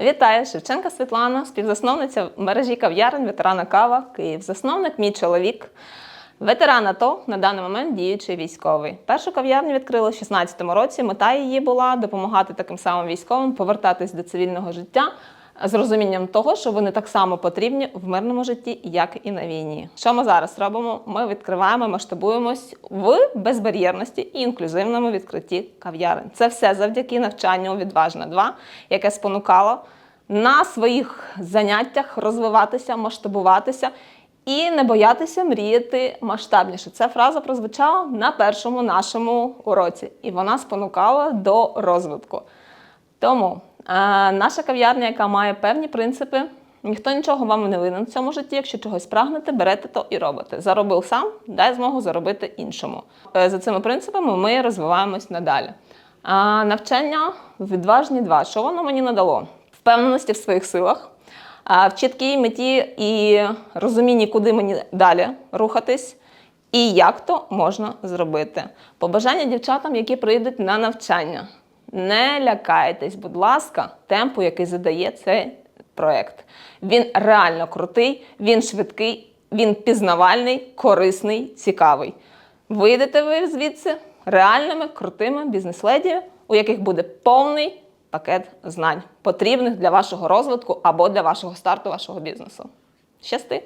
Вітаю, Шевченка Світлана, співзасновниця мережі кав'ярень ветерана Кава Київ. Засновник мій чоловік, ветеран АТО, на даний момент діючий військовий. Першу кав'ярню відкрили в 2016 році. Мета її була допомагати таким самим військовим повертатись до цивільного життя з розумінням того, що вони так само потрібні в мирному житті, як і на війні. Що ми зараз робимо? Ми відкриваємо, масштабуємось в безбар'єрності і інклюзивному відкритті кав'ярень. Це все завдяки навчанню Відважна 2, яке спонукало на своїх заняттях розвиватися, масштабуватися. І не боятися мріяти масштабніше. Ця фраза прозвучала на першому нашому уроці, і вона спонукала до розвитку. Тому наша кав'ярня, яка має певні принципи, ніхто нічого вам не винен в цьому житті. Якщо чогось прагнете, берете то і робите. Заробив сам, дай змогу заробити іншому. Е, за цими принципами ми розвиваємось надалі. А навчання відважні 2. Що воно мені надало? Впевненості в своїх силах, в чіткій меті і розумінні, куди мені далі рухатись. І як то можна зробити? Побажання дівчатам, які прийдуть на навчання. Не лякайтесь, будь ласка, темпу, який задає цей проект. Він реально крутий, він швидкий, він пізнавальний, корисний, цікавий. Вийдете ви звідси реальними крутими бізнес-леді, у яких буде повний пакет знань, потрібних для вашого розвитку або для вашого старту вашого бізнесу. Щасти!